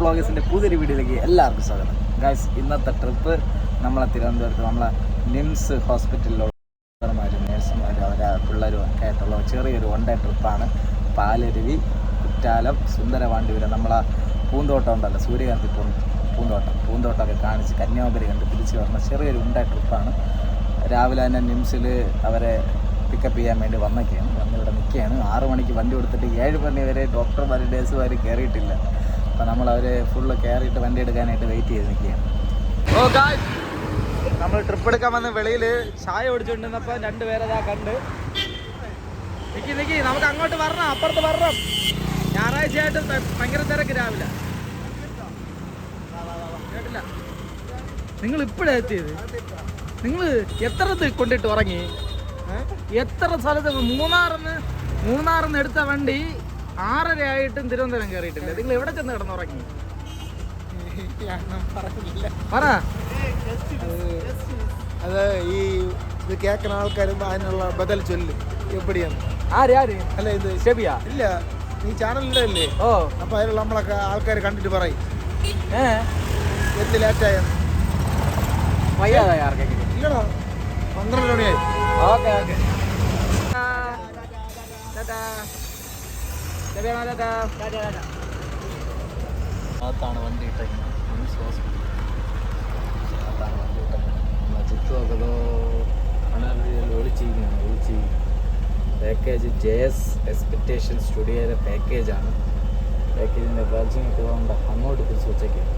വ്ളോഗേഴ്സിന്റെ പുതിയൊരു വീഡിയോയിലേക്ക് എല്ലാവർക്കും സ്വാഗതം. ഗായ്സ് ഇന്നത്തെ ട്രിപ്പ് നമ്മളെ തിരുവനന്തപുരത്ത് നമ്മളെ നിംസ് ഹോസ്പിറ്റലിലുള്ള ഡോക്ടർമാരും നേഴ്സുമാരും അവരെ പിള്ളേരും ഒക്കെ ആയിട്ടുള്ള ചെറിയൊരു വൺ ഡേ ട്രിപ്പാണ് പാലരുവി കുറ്റാലം സുന്ദരവാണ്ടിപുരം നമ്മളെ പൂന്തോട്ടം ഉണ്ടല്ലോ സൂര്യകാന്തി പൂ പൂന്തോട്ടം. പൂന്തോട്ടമൊക്കെ കാണിച്ച് കന്യാകുമാരി കണ്ട് തിരിച്ച് വരുന്ന ചെറിയൊരു ഡേ ട്രിപ്പാണ് രാവിലെ തന്നെ നിംസിൽ അവരെ പിക്കപ്പ് ചെയ്യാൻ വേണ്ടി വന്നൊക്കെയാണ്. വന്ന് ഇവിടെ നിൽക്കുകയാണ്. ആറ് മണിക്ക് വണ്ടി കൊടുത്തിട്ട് ഏഴ് മണി വരെ ഡോക്ടർമാർ നേഴ്സുമാർ കയറിയിട്ടില്ല അപ്പോൾ നമ്മൾ അവർ ഫുള്ള് കയറിയിട്ട് വണ്ടി എടുക്കാനായിട്ട് വെയിറ്റ് ചെയ്ത് നിൽക്കുകയാണ്. ഓ നമ്മൾ ട്രിപ്പ് എടുക്കാൻ വന്ന വെളിയിൽ ചായ ഓടിച്ചുകൊണ്ടിരുന്നപ്പോൾ രണ്ട് പേരതാ കണ്ട്. നിക്കി നിക്കി നമുക്ക് അങ്ങോട്ട് വരണം അപ്പുറത്ത് വരണം. ഞായറാഴ്ചയായിട്ട് ഭയങ്കര തിരക്ക് രാവിലെ. കേട്ടില്ല? നിങ്ങൾ ഇപ്പോഴാണ് എത്തിയത്? നിങ്ങൾ എത്ര കൊണ്ടിട്ട് ഉറങ്ങി? എത്ര സ്ഥലത്ത് മൂന്നാറിന്ന് മൂന്നാറിന്ന് എടുത്ത വണ്ടി ആറര ആയിട്ടും തിരുവനന്തപുരം കയറിയിട്ടില്ല നിങ്ങൾ എവിടെ ചെന്ന് കിടന്നുറങ്ങി? പറ. അത് ഈ ഇത് കേൾക്കുന്ന ആൾക്കാരും അതിനുള്ള ബദൽ ചൊല്ല്. എവിടെയാണ്? ആര് ആര്? അല്ല ഇത് ഷെബിയാ? ഇല്ല നീ ചാനലിലല്ലേ? ഓ. അപ്പൊ അതിലുള്ള നമ്മളൊക്കെ ആൾക്കാർ കണ്ടിട്ട് പറയും. ഏ? എന്ത് ലേറ്റായ? വയ്യാതായ ആർക്കെങ്കിലും? ഇല്ലടാ. പന്ത്രണ്ട് മണിയായി. Okay okay. അകത്താണ് വണ്ടി ഇട്ടേക്കുന്നത്. മിംസ് ഹോസ്പിറ്റൽ അകത്താണ് വണ്ടി ഇട്ടേക്കുന്നത് ഒളിച്ചിരിക്കുകയാണ് ഒളിച്ചിരിക്കുന്നത് പാക്കേജ് ജെ എസ് എക്സ്പെക്റ്റേഷൻ സ്റ്റുഡിയോയിലെ പാക്കേജാണ് പാക്കേജിന്റെ വാച്ചിങ് കൊണ്ട്? അങ്ങോട്ട് തിരിച്ച് വെച്ചേക്കാണ്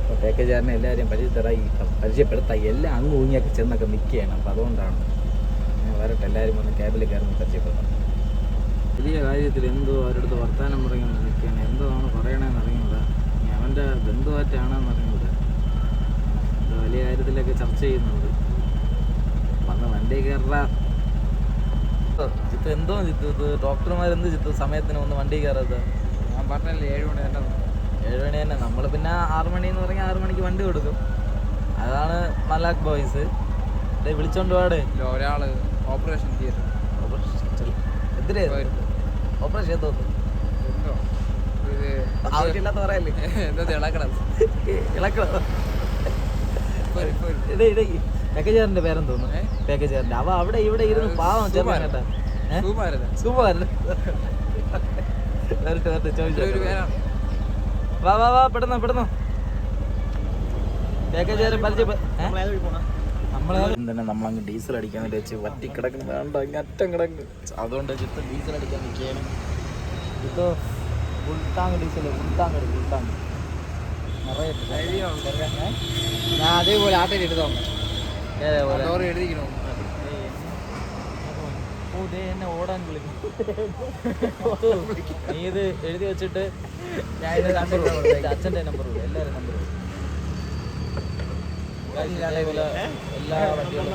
അപ്പോൾ പാക്കേജുകാരനെ എല്ലാവരെയും പരിചയത്തറായി പരിചയപ്പെടുത്തായി എല്ലാം അങ്ങ് ഊങ്ങിയൊക്കെ ചെന്നൊക്കെ നിൽക്കുകയാണ്. അപ്പോൾ അതുകൊണ്ടാണ് ഞാൻ വരട്ടെ എല്ലാവരും വന്ന് ക്യാബിൽ കയറുന്ന പരിചയപ്പെടാം വലിയ കാര്യത്തിൽ എന്തോ അവരടുത്ത് വർത്തമാനം പറയുന്നത് നിൽക്കുകയാണ്. എന്തോ പറയണമെന്ന് പറയണതെന്ന് അറിഞ്ഞൂടാ അവന്റെ ബന്ധുവാറ്റാണെന്ന് അറിയുന്നത് എന്തോ വലിയ കാര്യത്തിലൊക്കെ ചർച്ച ചെയ്യുന്നുണ്ട്. വന്ന് വണ്ടി കയറാ ചിത്തു എന്തോ ചിത്തു ഇത് ഡോക്ടർമാർ എന്ത് ചിത്തു സമയത്തിന് ഒന്ന് വണ്ടി കയറാത്ത? ഞാൻ പറഞ്ഞല്ലേ ഏഴ് മണി തന്നെ ഏഴ് മണി തന്നെ. നമ്മൾ പിന്നെ ആറ് മണി എന്ന് പറഞ്ഞാൽ ആറ് മണിക്ക് വണ്ടി കൊടുക്കും. അതാണ് മലാക്ക് ബോയ്സ്. വിളിച്ചോണ്ട് പാടേ ഒരാൾ ഓപ്പറേഷൻ തിയേറ്റർ എന്തിനാ ഓപ്പറേഷൻ എന്തോന്നു ആവശ്യമില്ലാത്ത പറയല്ലേ? എന്താ ഇളക്കണം ഇളക്കണം ഇടേ ഇടേ പാക്കേജുകാരന്റെ പേരെന്ന് തോന്നുന്നു? പാക്കേജുകാരന്റെ അവ അവിടെ ഇവിടെ ഇരുന്ന് പാവം ചേർന്ന് കേട്ടാ. സുമാരൻ വരട്ടെ വരട്ടെ ചോദിച്ചു. വാ വാ വാ പെടുന്നോ പെടുന്നോ. പാക്കേജുകാരൻ പരിചയ നമ്മളെ തന്നെ നമ്മളങ്ങ് ഡീസൽ അടിക്കാൻ വേണ്ടി വെച്ച് വറ്റി കിടക്കുന്ന. വേണ്ട അങ്ങ് അറ്റം കിടക്ക്. അതുകൊണ്ട് ചിത്ത ഡീസൽ അടിക്കാൻ നിൽക്കുകയാണ്. ഇപ്പോൾ ഫുൾ ടാങ്ക് ഡീസൽ ഫുൾട്ടാങ് എടുക്കും ടാങ്ക് നിറയെ ഞാൻ അതേപോലെ ആട്ടയിൽ എടുത്തോ ഏതേപോലെ എഴുതിക്കണോ ഓ ദേ എന്നെ ഓടാൻ വിളിക്കും നീ ഇത് എഴുതി വെച്ചിട്ട് ഞാൻ നമ്പർ അച്ഛന്റെ നമ്പർ എല്ലാവരും നമ്പർ ഇതേപോലെ എല്ലാ വണ്ടികളും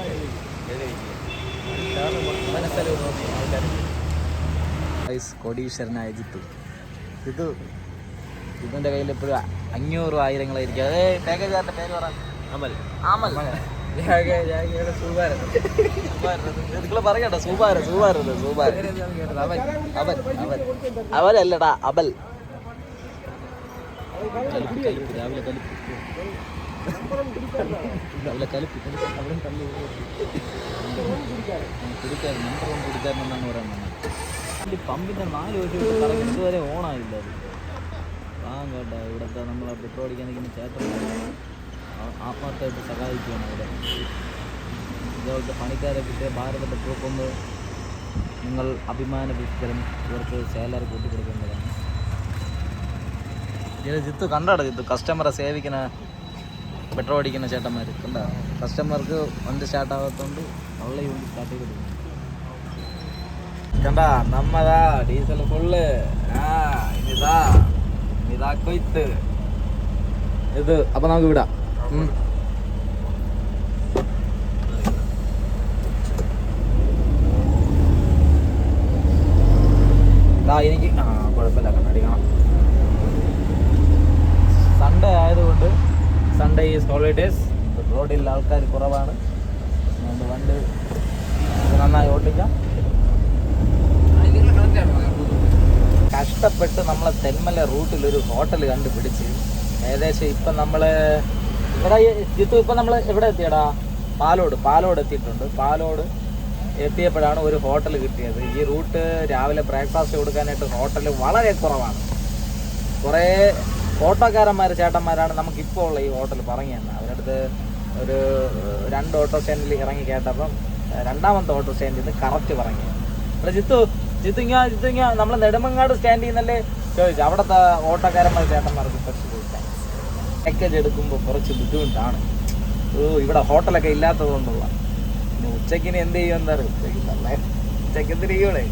കോടീശ്വരനായ ജിത്തു. ജിത്തു ജിത്തുന്റെ കയ്യിൽ എപ്പോഴും അഞ്ഞൂറ് ആയിരങ്ങളായിരിക്കും. അതേ പാക്കേജുകാരന്റെ പേര് പറ? അമൽ. അമൽ. നിങ്ങൾ പറയണ്ട സൂപാര സൂപാരത് സൂപാര അവൻ അവൻ അവൻ. അവനല്ലടാ അബൽ. കലിപ്പ് കലിപ്പ് രാവിലെ കലിപ്പ് പമ്പിന്റെ നാല് വർഷം ഇതുവരെ ഓണായില്ല ആ കേട്ടോ ഇവിടുത്തെ നമ്മൾ പെട്രോൾ അടിക്കാൻ നിൽക്കുന്ന ചേട്ടൻ ആത്മാർത്ഥമായിട്ട് സഹായിക്കുകയാണ് അവിടെ ഇതുപോലത്തെ പണിക്കാരെ കിട്ടിയ ഭാരത പെട്രോൾ പമ്പ് നിങ്ങൾ അഭിമാന പുരസ്കരം ഇവർക്ക് സാലറി കൂട്ടിക്കൊടുക്കേണ്ടതാണ് ജിത്തു കണ്ടാടോ ജിത്തു കസ്റ്റമറെ സേവിക്കുന്ന പെട്രോൾ അടിക്കുന്ന ചേട്ടന്മാർ കണ്ട? കസ്റ്റമർക്ക് വണ്ടി സ്റ്റാർട്ട് ആവാത്തതുകൊണ്ട് ഉള്ള വണ്ടി സ്റ്റാർട്ട് ചെയ്ത് കണ്ട? നമ്മതാ ഡീസൽ ഫുള്ള് ആ ഇനിതാ ഇതാ. ഇത്. അപ്പൊ നമുക്ക് വിടാം ഉം. ദാ എനിക്ക് ആ കുഴപ്പമില്ല കണ്ണാടി കാണാം സൺഡേ ആയതുകൊണ്ട് ഈസ് റോഡിൽ ആൾക്കാർ കുറവാണ്. അതുകൊണ്ട് വണ്ടി നന്നായി ഓട്ടിക്കാം കഷ്ടപ്പെട്ട് നമ്മളെ തെന്മല റൂട്ടിൽ ഒരു ഹോട്ടൽ കണ്ടുപിടിച്ച് ഏകദേശം ഇപ്പം നമ്മൾ ഇവിടെ ജിത്തു ഇപ്പം നമ്മൾ എവിടെ എത്തിയടാ? പാലോട് പാലോട് എത്തിയിട്ടുണ്ട്. പാലോട് എത്തിയപ്പോഴാണ് ഒരു ഹോട്ടൽ കിട്ടിയത്. ഈ റൂട്ട് രാവിലെ ബ്രേക്ക്ഫാസ്റ്റ് കൊടുക്കാനായിട്ട് ഹോട്ടൽ വളരെ കുറവാണ്. കുറേ ഓട്ടോക്കാരന്മാർ ചേട്ടന്മാരാണ് നമുക്കിപ്പോൾ ഉള്ള ഈ ഹോട്ടൽ പറഞ്ഞു തന്നെ അവരടുത്ത് ഒരു രണ്ട് ഓട്ടോ സ്റ്റാൻഡിൽ ഇറങ്ങി കേട്ടപ്പം രണ്ടാമത്തെ ഓട്ടോ സ്റ്റാൻഡിൽ നിന്ന് കറക്റ്റ് പറഞ്ഞു അപ്പോൾ ജിത്തു ജിത്തു ഇങ്ങ നമ്മൾ നെടുമങ്ങാട് സ്റ്റാൻഡിൽ നിന്നല്ലേ ചോദിച്ചു അവിടുത്തെ ഓട്ടോക്കാരന്മാർ ചേട്ടന്മാർക്ക് കുറച്ച് പാക്കേജ് എടുക്കുമ്പോൾ കുറച്ച് ബുദ്ധിമുട്ടാണ്. ഓ ഇവിടെ ഹോട്ടലൊക്കെ ഇല്ലാത്തതുകൊണ്ടുള്ള. പിന്നെ ഉച്ചക്കിന് എന്ത് ചെയ്യും എന്താ അറിയോ? ഉച്ചയ്ക്ക് നല്ല ഉച്ചയ്ക്ക് എന്ത് ചെയ്യൂടെ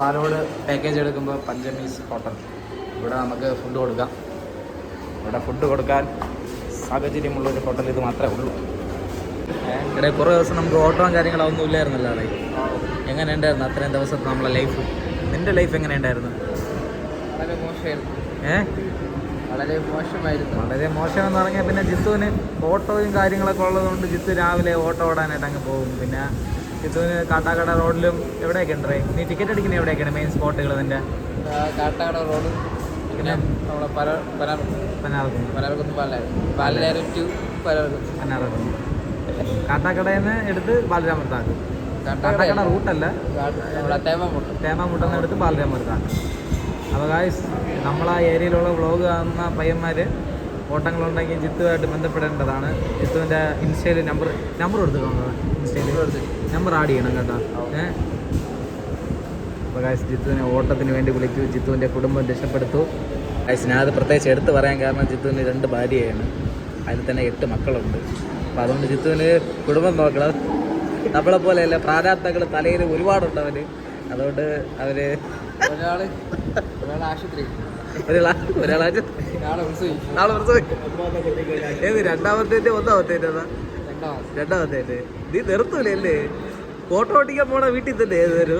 പാലോട് പാക്കേജ് എടുക്കുമ്പോൾ പഞ്ചമീസ് ഹോട്ടൽ. ഇവിടെ നമുക്ക് ഫുഡ് കൊടുക്കാം. ഇവിടെ ഫുഡ് കൊടുക്കാൻ സാഹചര്യമുള്ള ഒരു ഹോട്ടൽ ഇത് മാത്രമേ ഉള്ളൂ. ഇവിടെ കുറേ ദിവസം നമുക്ക് ഓട്ടവും കാര്യങ്ങളൊന്നും ഇല്ലായിരുന്നല്ലോ അവിടെ എങ്ങനെ ഉണ്ടായിരുന്നു അത്രയും ദിവസത്തെ നമ്മളെ ലൈഫ് നിന്റെ ലൈഫ് എങ്ങനെ ഉണ്ടായിരുന്നു? വളരെ മോശമായിരുന്നു. ഏ? വളരെ മോശമായിരുന്നു. വളരെ മോശം എന്ന് പറഞ്ഞാൽ പിന്നെ ജിത്തുവിന് ഓട്ടോയും കാര്യങ്ങളൊക്കെ ഉള്ളതുകൊണ്ട് ജിത്തു രാവിലെ ഓട്ടോ ഓടാനായിട്ട് അങ്ങ് പോകും. പിന്നെ ജിത്തുവിന് കാട്ടാക്കട റോഡിലും എവിടെയൊക്കെ ഉണ്ട് നീ ടിക്കറ്റ് അടിക്കുന്ന എവിടെയൊക്കെയാണ്? മെയിൻ സ്പോട്ടുകൾ നിന്റെ? കാട്ടാക്കട റോഡ് പിന്നെ നമ്മളെ പല പല പാലായിരുന്നു പാലായിരം ടു പലർക്കും കാട്ടാക്കടയിൽ നിന്ന് എടുത്ത് ബാലരാമത്താക്കും കാട്ടാക്കട റൂട്ടല്ല. തേമാമുട്ട തേമമുട്ട് തേമാമുട്ടെന്ന് എടുത്ത് ബാലരാമത്താക്കും അപ്പോൾ ഗായ്സ് നമ്മളാ ഏരിയയിലുള്ള വ്ളോഗ് കാണുന്ന പയ്യന്മാർ ഓട്ടങ്ങളുണ്ടെങ്കിൽ ജിത്തുമായിട്ട് ബന്ധപ്പെടേണ്ടതാണ്. ജിത്തുവിന്റെ ഇൻസ്റ്റയിൽ നമ്പർ നമ്പർ കൊടുത്തിട്ടുണ്ടോ? ഇൻസ്റ്റയിൽ നമ്പർ ആഡ് ചെയ്യണം കേട്ടോ. ഏഹ് ഗായ്സ് ജിത്തുവിനെ ഓട്ടത്തിന് വേണ്ടി വിളിച്ചു. ജിത്തുവിന്റെ കുടുംബം രക്ഷപ്പെടുത്തു. ഞാൻ അത് പ്രത്യേകിച്ച് എടുത്തു പറയാൻ കാരണം ജിത്തുവിന് രണ്ട് ഭാര്യയാണ്. അതിൽ തന്നെ എട്ട് മക്കളുണ്ട്. അപ്പോൾ അതുകൊണ്ട് ജിത്തുവിന് കുടുംബം നോക്കണം. നമ്മളെ പോലെയല്ല പ്രാരാബ്ദങ്ങൾ തലയിൽ ഒരുപാടുണ്ട് അവന്. അതുകൊണ്ട് അവർ ഒരാൾ ഒരാൾ ആശുപത്രി. ഒരാളാ ഒരാളാച്ച് ഒരാളെ പ്രസവി നാളെ ഏത് നീ നിർത്തൂലേ അല്ലേ? ഫോട്ടോ ഓട്ടിക്കാൻ പോണ വീട്ടിൽ തന്നെ ഏതൊരു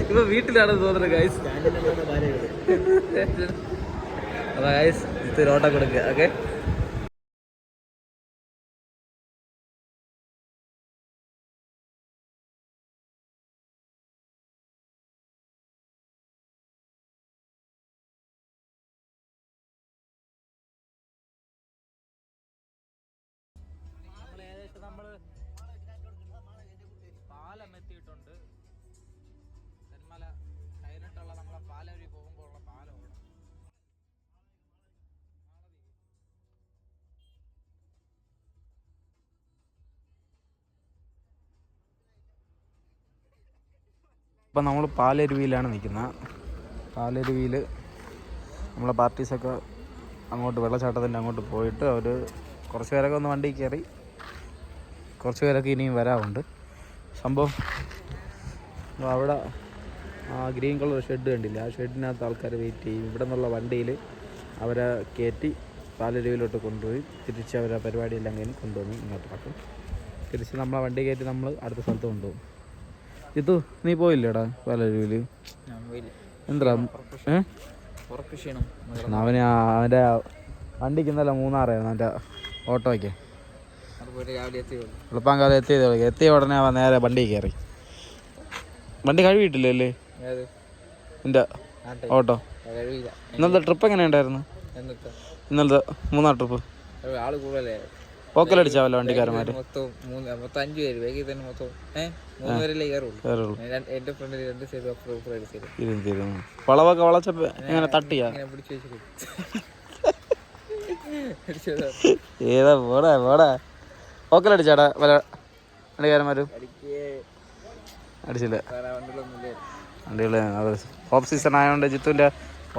ഇപ്പൊ വീട്ടിലാണ് തോന്നുന്നത് ഗൈസ് അപ്പൊ ഗൈസ് ഇത് ഓട്ടം കൊടുക്കുക ഓക്കെ ഇപ്പം നമ്മൾ പാലരുവിയിലാണ് നിൽക്കുന്നത്. പാലരുവിയിൽ നമ്മളെ പാർട്ടീസൊക്കെ അങ്ങോട്ട് വെള്ളച്ചാട്ടത്തിന്റെ അങ്ങോട്ട് പോയിട്ട് അവർ കുറച്ച് പേരൊക്കെ ഒന്ന് വണ്ടി കയറി കുറച്ച് പേരൊക്കെ ഇനിയും വരാറുണ്ട്. സംഭവം അവിടെ ആ ഗ്രീൻ കളർ ഷെഡ് കണ്ടില്ല? ആ ഷെഡിനകത്ത് ആൾക്കാർ വെയിറ്റ് ചെയ്യും. ഇവിടെ നിന്നുള്ള വണ്ടിയിൽ അവരെ കയറ്റി പാലരുവിയിലോട്ട് കൊണ്ടുപോയി തിരിച്ച് അവരെ പരിപാടിയെല്ലാം കഴിഞ്ഞ് കൊണ്ടുവന്ന് ഇങ്ങോട്ട് പറ്റും തിരിച്ച് നമ്മളെ വണ്ടി കയറ്റി നമ്മൾ അടുത്ത സ്ഥലത്ത് കൊണ്ടുപോകും. ഇത് നീ പോയില്ലേടാ പാലരുവിൽ എന്താ അവന് അവന്റെ അവന്റെ വണ്ടിക്ക് ഇന്നലെ മൂന്നാറായിരുന്നു അവന്റെ ഓട്ടോയ്ക്ക്. എളുപ്പാങ്കാലം എത്തിയതേ എത്തിയ ഉടനെ അവൻ നേരെ വണ്ടി കയറി. വണ്ടി കഴുകിയിട്ടില്ലേ അല്ലേ എന്റെ ഓട്ടോ. ഇന്നലത്തെ ട്രിപ്പ് എങ്ങനെ ഉണ്ടായിരുന്നു ഇന്നലത്തെ മൂന്നാർ ട്രിപ്പ്. ആൾ കൂടുതലേ പോക്കലടിച്ചാവല്ലോ വണ്ടിക്കാരന്മാര്? മൊത്തം മൂന്ന് മൊത്തം അഞ്ചു പേര്. വേഗം തന്നെ മൊത്തം. ഏഹ് മൂന്ന് പേരല്ലേ കയറുള്ളൂ. കയറുള്ളൂ. എന്റെ ഫ്രണ്ടിൽ രണ്ട് സൈഡ് വളവൊക്കെ വളച്ചപ്പോ തട്ടിയാ. ഏതാ പോടാ പോടാ. പോക്കലടിച്ചാടാ പല വണ്ടിക്കാരന്മാരും? അടിച്ചില്ല. അത് ഓഫ് സീസൺ ആയതുകൊണ്ട് ജിത്തുവിന്റെ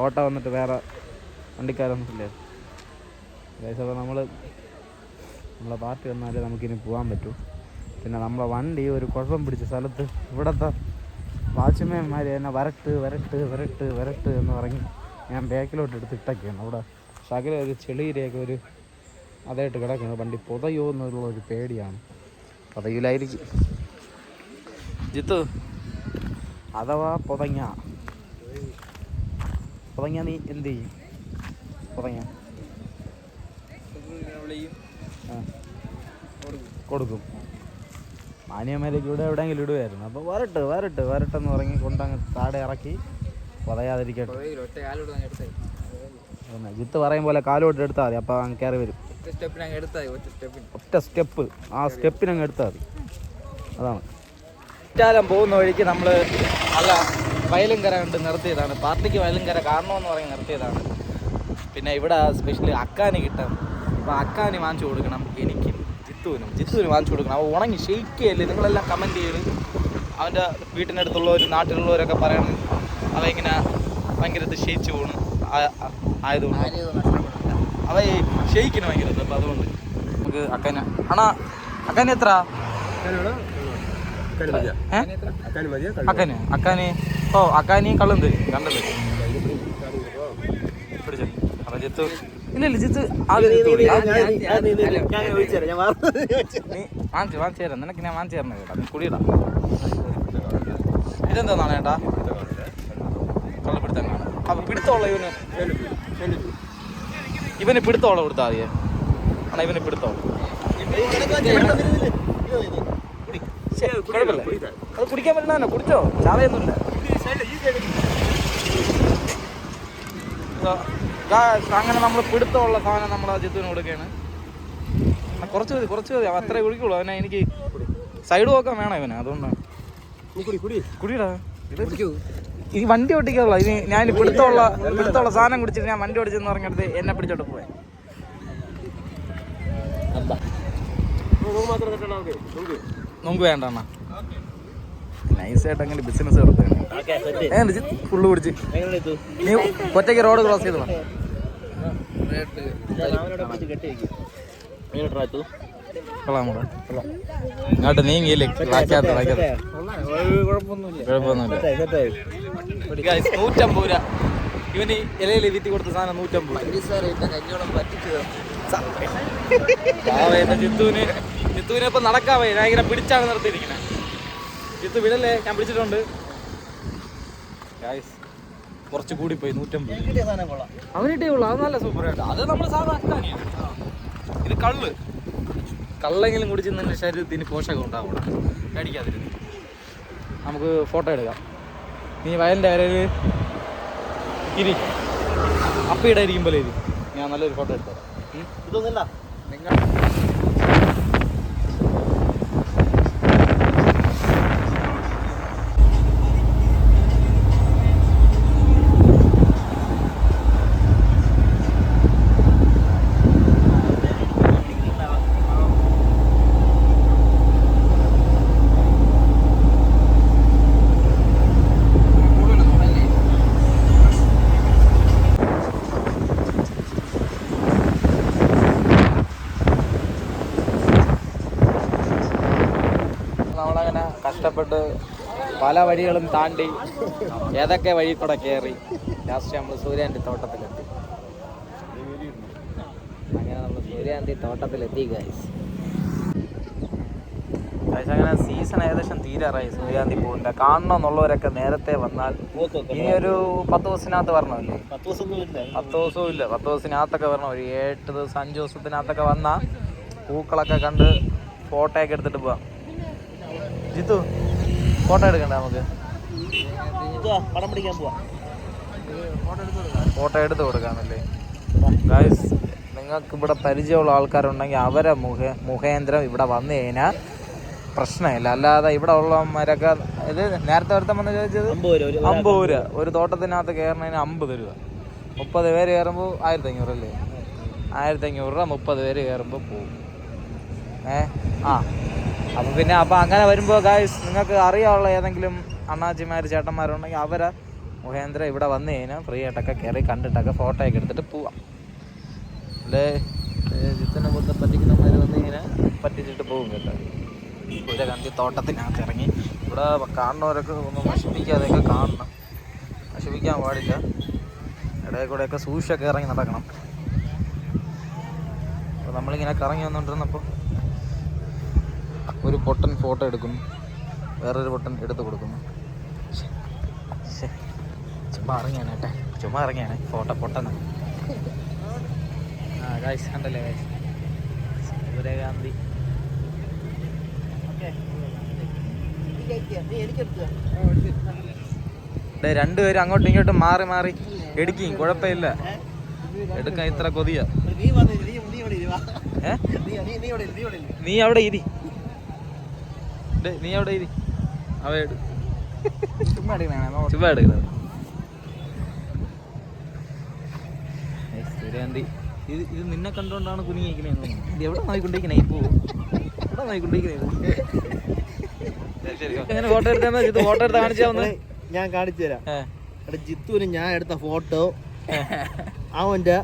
ഓട്ടോ വന്നിട്ട് വേറെ വണ്ടിക്കാരൊന്നും ഇല്ലേ നമ്മൾ നമ്മൾ നമ്മളെ പാർട്ടി വന്നാലേ നമുക്കിനി പോകാൻ പറ്റൂ. പിന്നെ നമ്മളെ വണ്ടി ഒരു കുഴപ്പം പിടിച്ച സ്ഥലത്ത് ഇവിടുത്തെ വാച്ച്മാൻമാർ എന്നെ വരട്ട് വരട്ട് വരട്ട് വരട്ട് എന്ന് പറഞ്ഞ് ഞാൻ ബാക്കിലോട്ട് എടുത്ത് ഇട്ടൊക്കെയാണ്. അവിടെ ശകല ഒരു ചെളിയിലേക്ക് ഒരു അതായിട്ട് കിടക്കുന്നത് വണ്ടി പുതയോ എന്നുള്ള ഒരു പേടിയാണ്. പുതയിലായിരിക്കും. ജിത്തു അഥവാ പുതങ്ങ. പുതങ്ങ നീ എന്ത് ചെയ്യും? പുതങ്ങ. കൊടുക്കും. മാനിയമ്മയിലേക്ക് മാന്യന്മാരേക്ക് ഇവിടെ എവിടെയെങ്കിലും ഇടുമായിരുന്നു അപ്പോൾ വരട്ട് വരട്ട് വരട്ടെന്ന് പറഞ്ഞ് കൊണ്ടങ്ങ് താടെ ഇറക്കി പറയാതിരിക്കട്ടെ ജിത്ത് പറയും പോലെ കാലോട്ട് എടുത്താൽ മതി അപ്പോൾ അങ്ങ് കയറി വരും. ഒറ്റ സ്റ്റെപ്പ് ആ സ്റ്റെപ്പിനങ്ങ് എടുത്താൽ മതി. അതാണ്. കുറ്റാലം പോകുന്ന വഴിക്ക് നമ്മൾ നല്ല വയലുംകര കണ്ട് നിർത്തിയതാണ്. പാർട്ടിക്ക് വയലുംകര കാണണമെന്ന് പറഞ്ഞ് നിർത്തിയതാണ്. പിന്നെ ഇവിടെ സ്പെഷ്യലി അക്കാനി കിട്ടാം അപ്പോൾ അക്കാനി വാങ്ങിച്ചു കൊടുക്കണം. ജിത്തുവിനും ജിത്തുവിന് വാങ്ങിച്ചു കൊടുക്കണം. അവ ഉണങ്ങി ഷെയ്ക്കുകയല്ലേ നിങ്ങളെല്ലാം കമന്റ് ചെയ്ത് അവന്റെ വീട്ടിന്റെ അടുത്തുള്ളവർ നാട്ടിലുള്ളവരൊക്കെ പറയണം അവ ഇങ്ങനെ ഭയങ്കര ഇത് ക്ഷയിച്ചു ആയതുകൊണ്ട്. അവ ഈ ഷെയ്ക്കിന് ഭയങ്കര അപ്പം അതുകൊണ്ട് നമുക്ക് അക്കന അണാ അക്കന എത്ര? അക്കന് അക്കാന്. ഓ അക്കാനി കള്ളും തരും കണ്ടും അപ്പൊ ജിത്തു ഇല്ല ഇല്ല ജിത്ത് ആദ്യം ജിത്തു വിളി. നീ വാങ്ങിച്ചു വാങ്ങിച്ചു തരാം. നിനക്ക് ഞാൻ വാങ്ങിച്ചു തരണം കേട്ടോ. കുടിയിടാ. ഇതെന്താന്നാണ് ഏട്ടാ? കള്ളപ്പിടുത്തം കാണാം അപ്പൊ പിടുത്തമുള്ള ഇവന് ഇവന് പിടുത്തമുള്ള കൊടുത്താൽ മതിയെ. ആണോ ഇവന് പിടുത്തമുള്ള കുഴപ്പമില്ല. അത് കുടിക്കാൻ പറ്റണ കുടിച്ചോ? ചാവയൊന്നുമില്ല. അങ്ങനെ നമ്മൾ പിടുത്തമുള്ള സാധനം നമ്മൾ ആ ജിത്തുവിന് കൊടുക്കുകയാണ്. കുറച്ച് മതി കുറച്ച് മതി. അത്ര കുടിക്കുള്ളൂ. അവനെ എനിക്ക് സൈഡ് നോക്കാൻ വേണം ഇവന് അതുകൊണ്ടാണ് കുടിയടാ. ഇത് ഈ വണ്ടി ഓട്ടിക്കാനുള്ള ഇനി ഞാൻ പിടുത്തമുള്ള പിടുത്തമുള്ള സാധനം കുടിച്ചിട്ട് ഞാൻ വണ്ടി ഓടിച്ചെന്ന് പറഞ്ഞെടുത്ത് എന്നെ പിടിച്ചോട്ട് പോയെ. നമുക്ക്. വേണ്ട അണ്ണാ. നൈസായിട്ട് അങ്ങനെ ബിസിനസ് നടത്തുകയാണ് ഫുള്ള് പിടിച്ച് നീ ഒറ്റയ്ക്ക് റോഡ് ക്രോസ് ചെയ്തോളാം ഇങ്ങോട്ട് നീങ്ങിയില്ലേ കുഴപ്പമൊന്നുമില്ല നൂറ്റമ്പത് രൂപ ഇവന് ഇലയിൽ വീത്തി കൊടുത്ത സാധനം നൂറ്റമ്പത് ജിത്തുവിന് ജിത്തുവിനെ ഇപ്പൊ നടക്കാവേ ഞാൻ ഇങ്ങനെ പിടിച്ചാണ് നിർത്തിയിരിക്കുന്നത് ജിത്തു വിടല്ലേ ഞാൻ പിടിച്ചിട്ടുണ്ട് Guys, കുറച്ച് കൂടി പോയി നൂറ്റമ്പത്. അവനിട്ടേ ഉള്ളു. അത് നല്ല സൂപ്പർ ആയിട്ട്. അത് നമ്മൾ സാധാ അക്കാനിയാണ്. ഇത് കള്ള്. കള്ളെങ്കിലും കുടിച്ച് നല്ല ശരീരത്തിന് പോഷകം ഉണ്ടാവണം അടിക്കാതിരുന്നു നമുക്ക് ഫോട്ടോ എടുക്കാം. നീ വയലിന്റെ അരയിൽ ഇരി. അപ്പയുടെ ഇരി. ഞാൻ നല്ലൊരു ഫോട്ടോ എടുത്തോളാം. ഇതൊന്നുമില്ല. നിങ്ങൾ പല വഴികളും താണ്ടി ഏതൊക്കെ വഴി കൂടെ കയറി ലാസ്റ്റ് നമ്മൾ സൂര്യാന്റെ തോട്ടത്തിലെത്തി. അങ്ങനെ നമ്മൾ സൂര്യാന്തി തോട്ടത്തിലെത്തി ഗൈസ് അങ്ങനെ സീസൺ ഏകദേശം തീരാറായി സൂര്യാന്തി പൂവിന്റെ കാണണമെന്നുള്ളവരൊക്കെ നേരത്തെ വന്നാൽ ഇനി ഒരു പത്ത് ദിവസത്തിനകത്ത് വരണമല്ലേ? പത്ത് ദിവസവും ഇല്ല. പത്ത് ദിവസത്തിനകത്തൊക്കെ വരണം. ഒരു എട്ട് ദിവസം അഞ്ച് ദിവസത്തിനകത്തൊക്കെ വന്നാൽ പൂക്കളൊക്കെ കണ്ട് ഫോട്ടോ ഒക്കെ എടുത്തിട്ട് പോവാം. ജിത്തു ഫോട്ടോ എടുക്കണ്ട നമുക്ക്? ഫോട്ടോ എടുത്ത് കൊടുക്കാന്നല്ലേ ഗായ്സ് നിങ്ങൾക്ക് ഇവിടെ പരിചയമുള്ള ആൾക്കാരുണ്ടെങ്കിൽ അവരെ മുഖ മുഖേന്ദ്രം ഇവിടെ വന്നു കഴിഞ്ഞാൽ പ്രശ്നമില്ല. അല്ലാതെ ഇവിടെ ഉള്ളവന്മാരൊക്കെ ഇത് നേരത്തെ ഒരുത്തം വന്ന് ചോദിച്ചത് അമ്പത് രൂപ ഒരു തോട്ടത്തിനകത്ത് കയറുന്നതിന് അമ്പത് രൂപ. മുപ്പത് പേര് കയറുമ്പോൾ ആയിരത്തി അഞ്ഞൂറ് അല്ലേ ആയിരത്തി അഞ്ഞൂറ് രൂപ മുപ്പത് പേര് കയറുമ്പോൾ പോകും ഏ? ആ. അപ്പം പിന്നെ അപ്പോൾ അങ്ങനെ വരുമ്പോ ഗായ്സ് നിങ്ങൾക്ക് അറിയാനുള്ള ഏതെങ്കിലും അണ്ണാച്ചിമാർ ചേട്ടന്മാരുണ്ടെങ്കിൽ അവരെ മുഖേന്ദ്ര ഇവിടെ വന്നു കഴിഞ്ഞാൽ ഫ്രീ ആയിട്ടൊക്കെ കയറി കണ്ടിട്ടൊക്കെ ഫോട്ടോ ഒക്കെ എടുത്തിട്ട് പോവാം. അല്ലേ? ജിത്തനെ പോലത്തെ പറ്റിക്കുന്നവന്മാർ വന്ന് കഴിഞ്ഞാൽ പറ്റിച്ചിട്ട് പോകും കേട്ടോ. സൂര്യകാന്തി തോട്ടത്തിനകത്ത് ഇറങ്ങി. ഇവിടെ കാണുന്നവരൊക്കെ ഒന്ന് നശിപ്പിക്കാതെയൊക്കെ കാണണം. നശിപ്പിക്കാൻ പാടില്ല. ഇടയിൽ കൂടെയൊക്കെ സൂക്ഷിച്ചൊക്കെ ഇറങ്ങി നടക്കണം. അപ്പോൾ നമ്മളിങ്ങനെ കറങ്ങി വന്നുകൊണ്ടിരുന്നപ്പോൾ ഒരു പൊട്ടൻ ഫോട്ടോ എടുക്കുന്നു. വേറൊരു പൊട്ടൻ എടുത്ത് കൊടുക്കുന്നു. ചുമ്മാ ഇറങ്ങിയാണ് കേട്ടെ. ചുമ്മാ ഇറങ്ങിയാണ്. ഫോട്ടോ പൊട്ടൻ ആ ഗായ്സ് കണ്ടല്ലേ ഗായ്സ് സൂര്യകാന്തി രണ്ടുപേരും അങ്ങോട്ടും ഇങ്ങോട്ടും മാറി മാറി എടുക്കും കുഴപ്പമില്ല. എടുക്കാൻ ഇത്ര കൊതിയാ. നീ അവിടെ ഇരി. നീ അവിടെ ഇരി. അവ എടു. ചുമ്മാ എടുക്കണേ ചുമ്മാ എടുക്കുന്നത് സൂര്യാന്തി ഇത് ഇത് നിന്നെ കണ്ടുകൊണ്ടാണ് കുനിങ്ങിക്കണേ ഇത് എവിടെ നോയിക്കൊണ്ടിരിക്കണേ ഇപ്പോ. എവിടെ നോയിക്കൊണ്ടിരിക്കണേ എങ്ങനെ ഫോട്ടോ എടുത്താ ഇത് ഫോട്ടോ എടുത്ത് കാണിച്ചാ ഞാൻ കാണിച്ചു തരാം. എടാ ജിത്തുവിന് ഞാൻ എടുത്ത ഫോട്ടോ അവന്റെ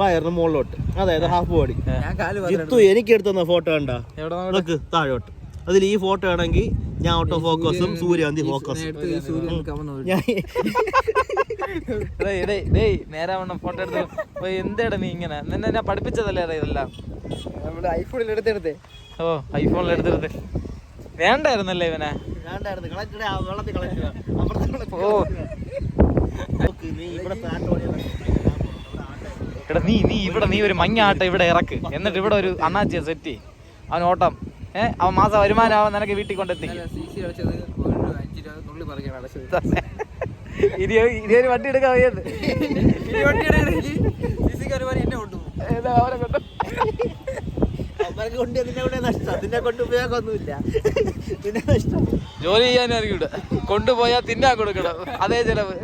വയറിന് മുകളിലോട്ട്. അതായത് ഹാഫ് ബോഡി. ഞാൻ കാൽ ജിത്തു എനിക്ക് എടുത്തുന്ന ഫോട്ടോ കണ്ട? എവിടെ നോക്ക് താഴോട്ട്. അതിൽ ഈ ഫോട്ടോ ആണെങ്കിൽ ഞാൻ ഓട്ടോ ഫോക്കസും സൂര്യകാന്തി ഫോക്കസും എടുത്ത് ഈ സൂര്യൻ കമന്ന് ഞാൻ ഡേയ്, ഡേയ്, ഡേയ്, നേരെ വണ്ണം ഫോട്ടോ എടുത്ത്. എന്തേടാ നീ ഇങ്ങനെ? നിന്നെ ഞാൻ പഠിപ്പിച്ചതല്ലേ ഇതെല്ലാം? ഐഫോണിൽ എടുത്തെടുത്തേ. ഓ ഐഫോണിൽ എടുത്തെടുത്ത്. വേണ്ടായിരുന്നല്ലേ ഇവനെ? ഓ. നീ ഇവിടെ ഫാറ്റ് ഓടിയത് എടാ നീ നീ ഇവിടെ നീ ഒരു മഞ്ഞ ആട്ട ഇവിടെ ഇറക്ക്. എന്നിട്ട് ഇവിടെ ഒരു അണ്ണാച്ചിയെ സെറ്റ് അവൻ ഓട്ടം. ഏ? അവൻ മാസം വരുമാനം അവൻ നിനക്ക് വീട്ടിൽ കൊണ്ടെത്തി. ഇതൊരു ഇനി ഇനി ഒരു വണ്ടി എടുക്കാൻ വയ്യത് ജോലി ചെയ്യാനും കൊണ്ടുപോയാ കൊണ്ടുപോയാൽ തിന്നാൻ കൊടുക്കണം. അതേ ചെലവ്.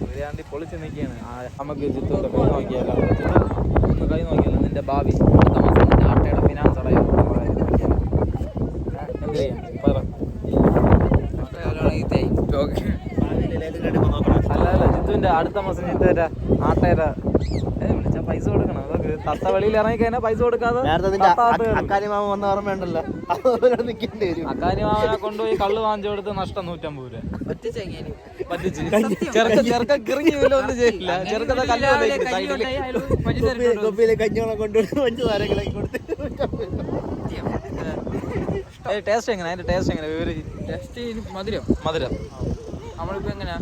സൂര്യാന്തി. പൊളിച്ച് നിൽക്കുകയാണ്. നമുക്ക് ചുറ്റും കൈ നോക്കിയാലോ? കൈ നോക്കിയാലോ? നിന്റെ ഭാവി അടുത്ത മാസം നിന്റെ ആട്ടയുടെ ഫിനാൻസ് അടയോ എന്ത് ചെയ്യാം പറ. അല്ല അല്ല ചിത്തുവിന്റെ അടുത്ത മാസം ചിത്തുവിന്റെ ആട്ടയുടെ ഏ, വിളിച്ചാ പൈസ കൊടുക്കണം. അതൊക്കെ തത്ത വെളിയിൽ ഇറങ്ങി കഴിഞ്ഞാൽ പൈസ കൊടുക്കാതെ. അക്കാരി മാമ വന്ന ഓർമ്മയുണ്ടല്ലോ വരും. അക്കാര്യമാവനെ കൊണ്ടുപോയി കള്ള് വാങ്ങിച്ചു കൊടുത്ത് നഷ്ടം നൂറ്റമ്പത് രൂപ. ചെറുക്ക ചെറുക്ക കിറങ്ങി ഒന്നും ചെയ്യില്ല. ചെറുക്കത്തെ കല്ല് കൊണ്ടുപോയി സൈഡിൽ. കൊപ്പിയിലെ കഞ്ഞോളം കൊണ്ടുവന്ന് മഞ്ഞു താരങ്ങളൊക്കെ കൊടുത്തിട്ട് ഏയ് ടേസ്റ്റ് എങ്ങനെ? അതിന്റെ ടേസ്റ്റ് എങ്ങനെ? വിവരി ടെസ്റ്റ് മധുരം. മധുരം. നമ്മളിപ്പോ എങ്ങനെയാ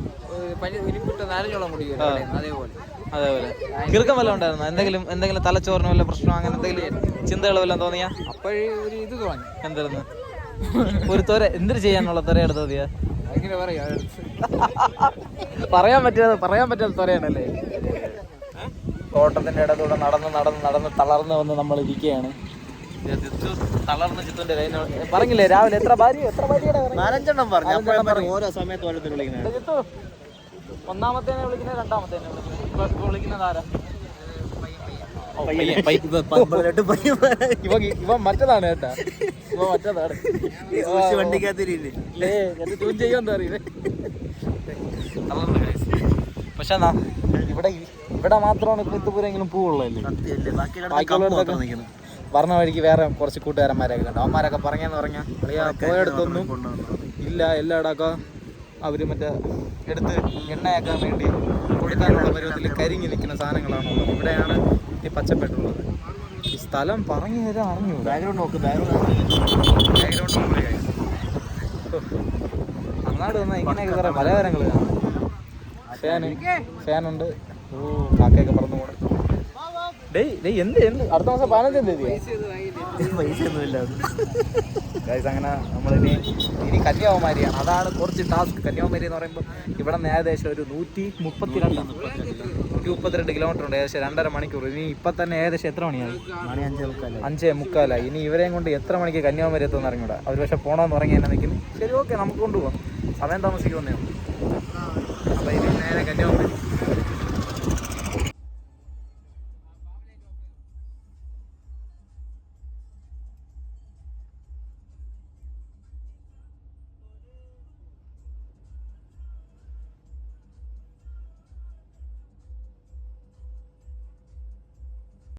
പനി ഉരുപ്പിട്ട് നാരഞ്ഞോളം കുടിക്കുമല്ലോ അതേപോലെ. അതേപോലെ. കിറുക്കം വല്ലതും ഉണ്ടായിരുന്നോ? എന്തെങ്കിലും എന്തെങ്കിലും തലച്ചോറിന് വല്ല പ്രശ്നം അങ്ങനെ എന്തെങ്കിലും ചിന്തകൾ വല്ലതും തോന്നിയാ? അപ്പോഴേ ഒരു ഇത് തോന്നി. എന്തായിരുന്നു ഒരു തൊര എന്തിനു ചെയ്യാനുള്ള തൊര എടുത്ത് മതിയാ? പറയാൻ പറ്റാതെ പറയാൻ പറ്റാത്ത തൊരയാണല്ലേ? തോട്ടത്തിന്റെ ഇടത്തൂടെ നടന്ന് നടന്ന് നടന്ന് തളർന്ന് വന്ന് നമ്മൾ ഇരിക്കുകയാണ് തളർന്ന ചിത്തുന്റെ പറഞ്ഞില്ലേ? രാവിലെ എത്ര ഭാര്യ എത്ര ഭാര്യയുടെ നാലഞ്ചെണ്ണം പറഞ്ഞു. ഓരോ സമയത്ത് ഓരോരുത്തർ വിളിക്കുന്നത്. ജിത്തു ഒന്നാമത്തേനെ വിളിക്കുന്നത് രണ്ടാമത്തേനെ വിളിക്കുന്നത്. ഇപ്പൊ വിളിക്കുന്നത് ആരാ? ഇവ മറ്റതാണ് കേട്ടാ ഇവ മറ്റതാണ്. ട്യൂൺ ചെയ്യാൻ അറിയില്ലേ? പക്ഷെ ഇവിടെ ഇവിടെ മാത്രമാണ് ഇപ്പൊ ഇതുപോലെങ്കിലും പൂവുള്ളതല്ലേ? സത്യമല്ലേ പറഞ്ഞ വഴിക്ക് വേറെ കുറച്ച് കൂട്ടുകാരന്മാരൊക്കെ കണ്ടു. അവന്മാരൊക്കെ പറഞ്ഞെന്ന് പറഞ്ഞാൽ പോയെടുത്തൊന്നും ഇല്ല എല്ലായിടമൊക്കെ അവർ മറ്റേ എടുത്ത് എണ്ണയാക്കാൻ വേണ്ടി കൊടുക്കാനുള്ള പരുവത്തിൽ കരിങ്ങി നിൽക്കുന്ന സാധനങ്ങളാണുള്ളത് ഇവിടെയാണ് ഈ പച്ചപ്പെട്ടുള്ളത് ഈ സ്ഥലം പറഞ്ഞു തരാൻ അറിഞ്ഞു ബാക്ക്ഗ്രൗണ്ട് നോക്ക് ബാക്ക്ഗ്രൗണ്ട് അങ്ങാട് വന്നാൽ ഇങ്ങനെയൊക്കെ കുറേ മലയോരങ്ങൾ കാണാം. ഫാൻ ഫാനുണ്ട്. ഓ കാക്കയൊക്കെ പറന്നു ഡേയ് എന്ത് എന്ത്? അടുത്ത മാസം പതിനഞ്ചാം തീയതി പൈസ ഒന്നുമില്ല ഗൈസ് അങ്ങനെ നമ്മളിനി ഇനി കന്യാകുമാരിയാണ്. അതാണ് കുറച്ച് ടാസ്ക് കന്യാകുമാരി എന്ന് പറയുമ്പോൾ ഇവിടെ നിന്ന് ഏകദേശം ഒരു നൂറ്റി മുപ്പത്തിരണ്ട് നൂറ്റി മുപ്പത്തിരണ്ട് കിലോമീറ്റർ ഉണ്ട്. ഏകദേശം രണ്ടര മണിക്കൂർ. ഇനി ഇപ്പം തന്നെ ഏകദേശം എത്ര മണിയാണ് മണി അഞ്ചേ മുക്കാലേ. അഞ്ചേ മുക്കാലായി. ഇനി ഇവരെയും കൊണ്ട് എത്ര മണിക്ക് കന്യാകുമാരി എത്തുമെന്ന് അറിഞ്ഞൂടാ. അവർ പക്ഷെ പോകണമെന്ന് പറഞ്ഞ് തന്നെ നിൽക്കുന്നു. ശരി ഓക്കെ നമുക്ക് കൊണ്ടുപോകാം സമയം താമസിക്കുമെന്നേ അപ്പൊ അപ്പോൾ ഇനി നേരെ കന്യാകുമാരി